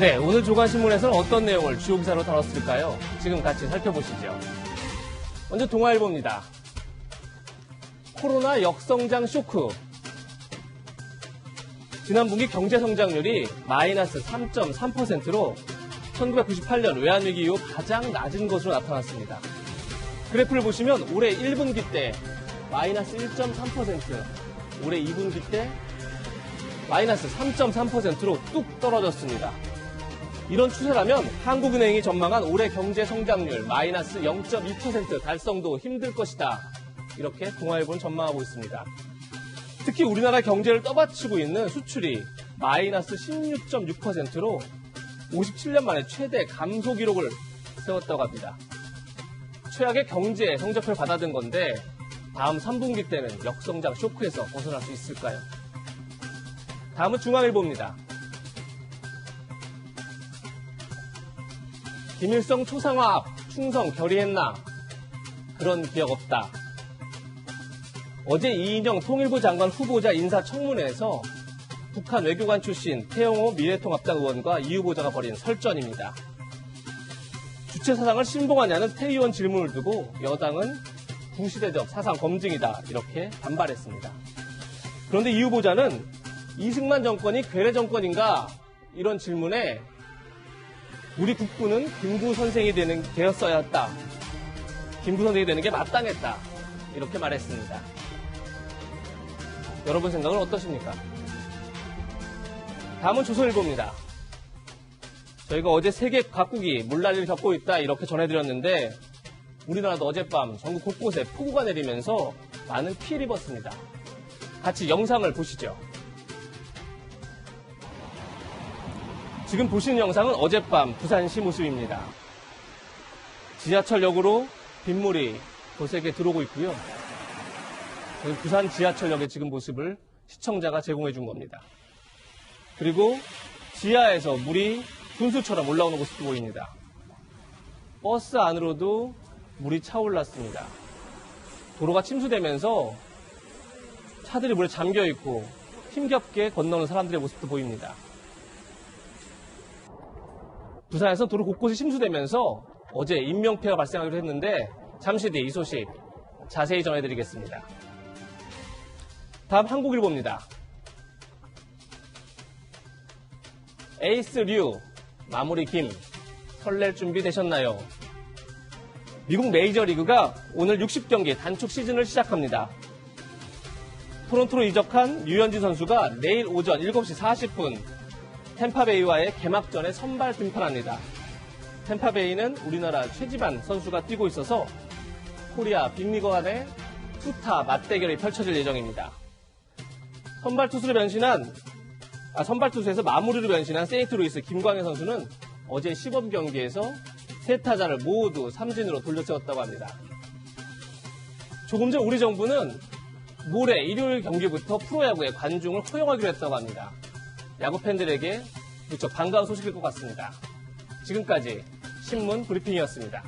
네, 오늘 조간신문에서는 어떤 내용을 주요 기사로 다뤘을까요? 지금 같이 살펴보시죠. 먼저 동아일보입니다. 코로나 역성장 쇼크. 지난 분기 경제 성장률이 마이너스 3.3%로 1998년 외환위기 이후 가장 낮은 것으로 나타났습니다. 그래프를 보시면 올해 1분기 때 마이너스 1.3%, 올해 2분기 때 마이너스 3.3%로 뚝 떨어졌습니다. 이런 추세라면 한국은행이 전망한 올해 경제 성장률 마이너스 0.2% 달성도 힘들 것이다. 이렇게 동아일보는 전망하고 있습니다. 특히 우리나라 경제를 떠받치고 있는 수출이 마이너스 16.6%로 57년 만에 최대 감소 기록을 세웠다고 합니다. 최악의 경제 성적표를 받아든 건데 다음 3분기 때는 역성장 쇼크에서 벗어날 수 있을까요? 다음은 중앙일보입니다. 김일성 초상화 앞 충성 결의했나? 그런 기억 없다. 어제 이인영 통일부 장관 후보자 인사청문회에서 북한 외교관 출신 태영호 미래통합당 의원과 이 후보자가 벌인 설전입니다. 주체 사상을 신봉하냐는 태 의원 질문을 두고 여당은 구시대적 사상 검증이다 이렇게 반발했습니다. 그런데 이 후보자는 이승만 정권이 괴뢰 정권인가 이런 질문에 우리 국부는 김구 선생이 되는 되었어야 했다. 김구 선생이 되는 게 마땅했다. 이렇게 말했습니다. 여러분 생각은 어떠십니까? 다음은 조선일보입니다. 저희가 어제 세계 각국이 물난리를 겪고 있다 이렇게 전해드렸는데 우리나라도 어젯밤 전국 곳곳에 폭우가 내리면서 많은 피해를 입었습니다. 같이 영상을 보시죠. 지금 보시는 영상은 어젯밤 부산시 모습입니다. 지하철역으로 빗물이 도색에 들어오고 있고요. 부산 지하철역의 지금 모습을 시청자가 제공해 준 겁니다. 그리고 지하에서 물이 분수처럼 올라오는 모습도 보입니다. 버스 안으로도 물이 차올랐습니다. 도로가 침수되면서 차들이 물에 잠겨 있고 힘겹게 건너는 사람들의 모습도 보입니다. 부산에서 도로 곳곳이 침수되면서 어제 인명피해가 발생하기도 했는데 잠시 뒤 이 소식 자세히 전해드리겠습니다. 다음 한국일보입니다. 에이스 류 마무리 김 설렐 준비 되셨나요? 미국 메이저리그가 오늘 60경기 단축 시즌을 시작합니다. 토론토로 이적한 류현진 선수가 내일 오전 7시 40분 템파베이와의 개막전에 선발 등판합니다. 템파베이는 우리나라 최지반 선수가 뛰고 있어서 코리아 빅리거 간의 투타 맞대결이 펼쳐질 예정입니다. 선발 투수로 변신한 아, 선발 투수에서 마무리로 변신한 세인트루이스 김광현 선수는 어제 10업 경기에서 세 타자를 모두 삼진으로 돌려세웠다고 합니다. 조금 전 우리 정부는 모레 일요일 경기부터 프로야구에 관중을 허용하기로 했다고 합니다. 야구 팬들에게 무척 반가운 소식일 것 같습니다. 지금까지 신문 브리핑이었습니다.